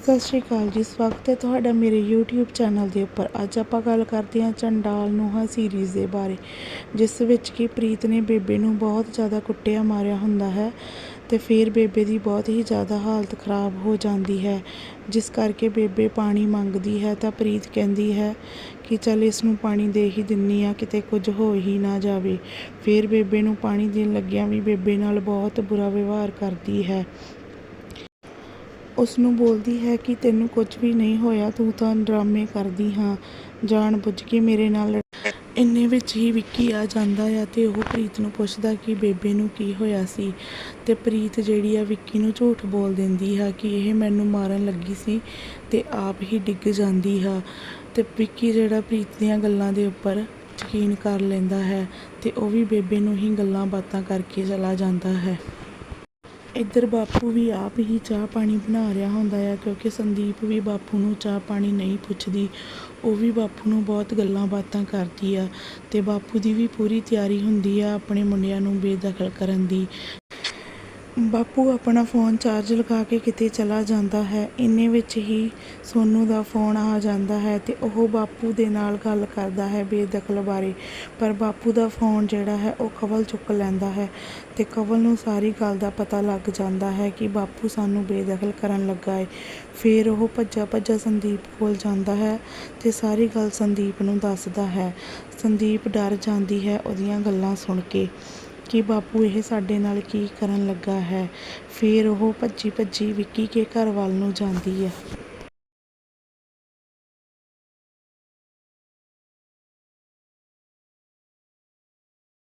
ਸਤਿ ਸ਼੍ਰੀ ਅਕਾਲ ਜੀ, ਸਵਾਗਤ ਹੈ ਤੁਹਾਡਾ ਮੇਰੇ YouTube ਚੈਨਲ ਦੇ ਉੱਪਰ। ਅੱਜ ਆਪਾਂ ਗੱਲ ਕਰਦੇ ਹਾਂ ਚੰਡਾਲ ਨੂਹਾ ਸੀਰੀਜ਼ ਦੇ ਬਾਰੇ, ਜਿਸ ਵਿੱਚ ਕਿ ਪ੍ਰੀਤ ਨੇ ਬੇਬੇ ਨੂੰ ਬਹੁਤ ਜ਼ਿਆਦਾ ਕੁੱਟਿਆ, ਮਾਰਿਆ ਹੁੰਦਾ ਹੈ ਤੇ ਫਿਰ ਬੇਬੇ ਦੀ ਬਹੁਤ ਹੀ ਜ਼ਿਆਦਾ ਹਾਲਤ ਖਰਾਬ ਹੋ ਜਾਂਦੀ ਹੈ। ਜਿਸ ਕਰਕੇ ਬੇਬੇ ਪਾਣੀ ਮੰਗਦੀ ਹੈ ਤਾਂ ਪ੍ਰੀਤ ਕਹਿੰਦੀ ਹੈ ਕਿ ਚੱਲ ਇਸ ਨੂੰ ਪਾਣੀ ਦੇ ਹੀ ਦਿੰਨੀ ਆ ਕਿਤੇ ਕੁਝ ਹੋ ਹੀ ਨਾ ਜਾਵੇ। ਫਿਰ ਬੇਬੇ ਨੂੰ ਪਾਣੀ ਦੇਣ ਲੱਗਿਆਂ ਵੀ ਬੇਬੇ ਨਾਲ ਬਹੁਤ ਬੁਰਾ ਵਿਵਹਾਰ ਕਰਦੀ ਹੈ। ਉਸ ਨੂੰ ਬੋਲਦੀ ਹੈ ਕਿ ਤੈਨੂੰ ਕੁਝ ਵੀ ਨਹੀਂ ਹੋਇਆ, ਤੂੰ ਤਾਂ ਡਰਾਮੇ ਕਰਦੀ ਹਾਂ। ਜਾਣ ਬੁੱਝ ਕੇ ਮੇਰੇ ਨਾਲ ਇੰਨੇ ਵਿੱਚ ਹੀ ਵਿੱਕੀ ਆ ਜਾਂਦਾ ਆ ਤੇ ਉਹ ਪ੍ਰੀਤ ਨੂੰ ਪੁੱਛਦਾ ਕਿ ਬੇਬੇ ਨੂੰ ਕੀ ਹੋਇਆ ਸੀ। ਤੇ ਪ੍ਰੀਤ ਜਿਹੜੀ ਆ ਵਿੱਕੀ ਨੂੰ ਝੂਠ ਬੋਲ ਦਿੰਦੀ ਹੈ ਕਿ ਇਹ ਮੈਨੂੰ ਮਾਰਨ ਲੱਗੀ ਸੀ ਤੇ ਆਪ ਹੀ ਡਿੱਗ ਜਾਂਦੀ ਹੈ ਤੇ ਵਿੱਕੀ ਜਿਹੜਾ ਪ੍ਰੀਤ ਦੀਆਂ ਗੱਲਾਂ ਦੇ ਉੱਪਰ ਯਕੀਨ ਕਰ ਲੈਂਦਾ ਹੈ ਤੇ ਉਹ ਵੀ ਬੇਬੇ ਨੂੰ ਹੀ ਗੱਲਾਂ ਬਾਤਾਂ ਕਰਕੇ ਚਲਾ ਜਾਂਦਾ ਹੈ। ਇੱਧਰ ਬਾਪੂ ਵੀ ਆਪ ਹੀ ਚਾਹ ਪਾਣੀ ਬਣਾ ਰਿਹਾ ਹੁੰਦਾ ਆ, ਕਿਉਂਕਿ ਸੰਦੀਪ ਵੀ ਬਾਪੂ ਨੂੰ ਚਾਹ ਪਾਣੀ ਨਹੀਂ ਪੁੱਛਦੀ। ਉਹ ਵੀ ਬਾਪੂ ਨੂੰ ਬਹੁਤ ਗੱਲਾਂ ਬਾਤਾਂ ਕਰਦੀ ਆ ਅਤੇ ਬਾਪੂ ਦੀ ਵੀ ਪੂਰੀ ਤਿਆਰੀ ਹੁੰਦੀ ਆ ਆਪਣੇ ਮੁੰਡਿਆਂ ਨੂੰ ਬੇਦਖਲ ਕਰਨ ਦੀ। ਬਾਪੂ ਆਪਣਾ ਫੋਨ ਚਾਰਜ ਲਗਾ ਕੇ ਕਿਤੇ ਚਲਾ ਜਾਂਦਾ ਹੈ। ਇੰਨੇ ਵਿੱਚ ਹੀ ਸੋਨੂੰ ਦਾ ਫੋਨ ਆ ਜਾਂਦਾ ਹੈ ਅਤੇ ਉਹ ਬਾਪੂ ਦੇ ਨਾਲ ਗੱਲ ਕਰਦਾ ਹੈ ਬੇਦਖਲ ਬਾਰੇ। ਪਰ ਬਾਪੂ ਦਾ ਫੋਨ ਜਿਹੜਾ ਹੈ ਉਹ ਕਵਲ ਚੁੱਕ ਲੈਂਦਾ ਹੈ ਅਤੇ ਕਵਲ ਨੂੰ ਸਾਰੀ ਗੱਲ ਦਾ ਪਤਾ ਲੱਗ ਜਾਂਦਾ ਹੈ ਕਿ ਬਾਪੂ ਸਾਨੂੰ ਬੇਦਖਲ ਕਰਨ ਲੱਗਾ ਹੈ ਫਿਰ ਉਹ ਭੱਜਾ ਭੱਜਾ ਸੰਦੀਪ ਕੋਲ ਜਾਂਦਾ ਹੈ ਅਤੇ ਸਾਰੀ ਗੱਲ ਸੰਦੀਪ ਨੂੰ ਦੱਸਦਾ ਹੈ। ਸੰਦੀਪ ਡਰ ਜਾਂਦੀ ਹੈ ਉਹਦੀਆਂ ਗੱਲਾਂ ਸੁਣ ਕੇ। ਕਿ ਬਾਪੂ ਇਹ ਸਾਡੇ ਨਾਲ ਕੀ ਕਰਨ ਲੱਗਾ ਹੈ। ਫਿਰ ਉਹ ਭੱਜੀ ਭੱਜੀ ਵਿੱਕੀ ਕੇ ਘਰ ਵੱਲ ਨੂੰ ਜਾਂਦੀ ਹੈ।